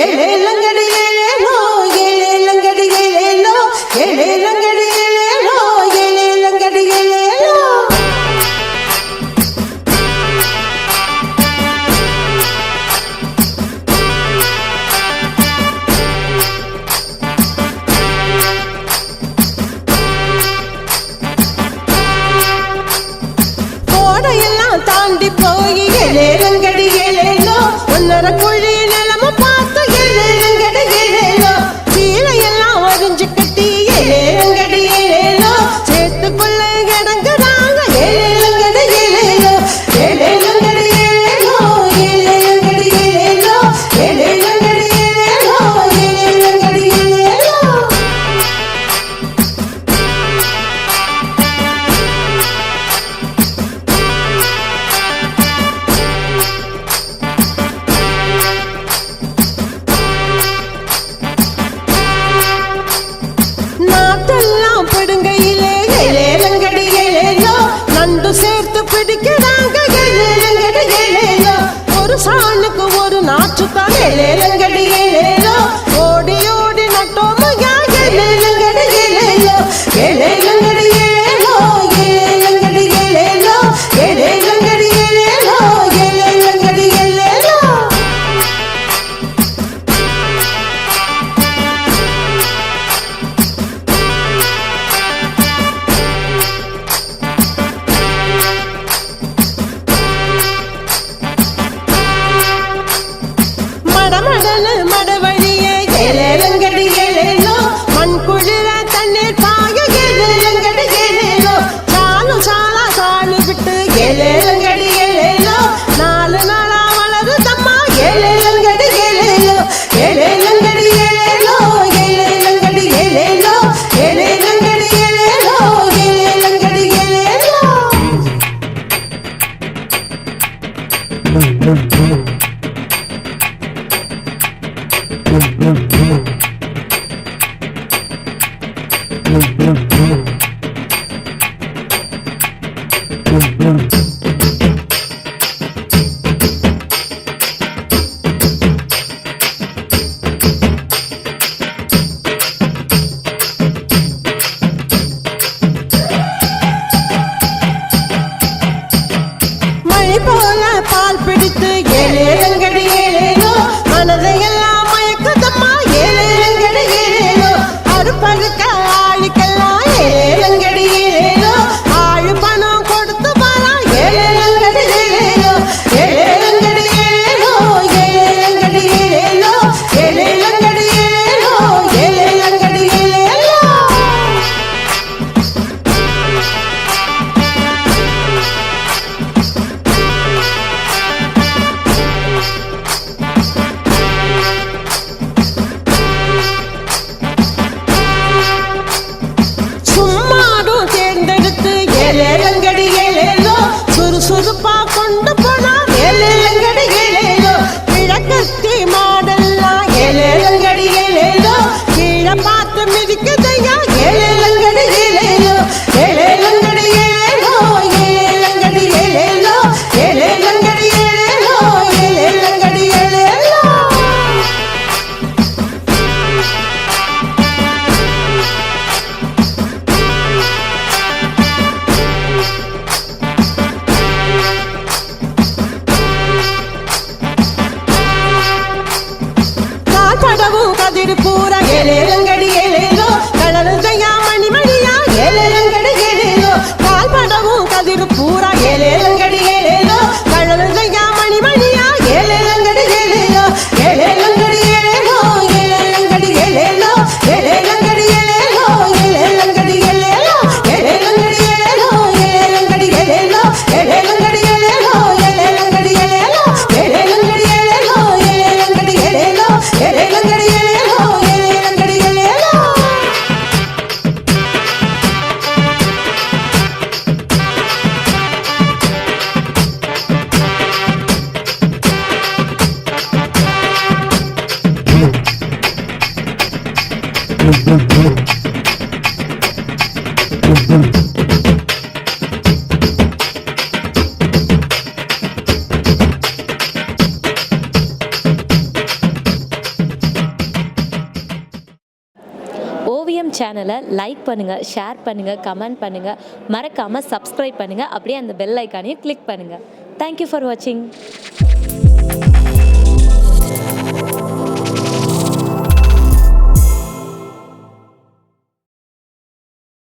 ஏழேலங்கடியேலோ ஏழேலங்கடியேலோ ஏழேலங்கடியேலோ ஏழேலங்கடியேலோ கோடையெல்லாம் தாண்டி போய் ஏழேலங்கடியேலோ ஒன்னரை Let dama. Yeah. ಅದಿರು ಪೂರ ಗೆಲೆ ஓவியம் சேனலை லைக் பண்ணுங்கள் ஷேர் பண்ணுங்கள் கமெண்ட் பண்ணுங்கள் மறக்காமல் சப்ஸ்கிரைப் பண்ணுங்கள் அப்படியே அந்த பெல் ஐக்கானையும் கிளிக் பண்ணுங்கள் தேங்க்யூ ஃபார் வாட்சிங்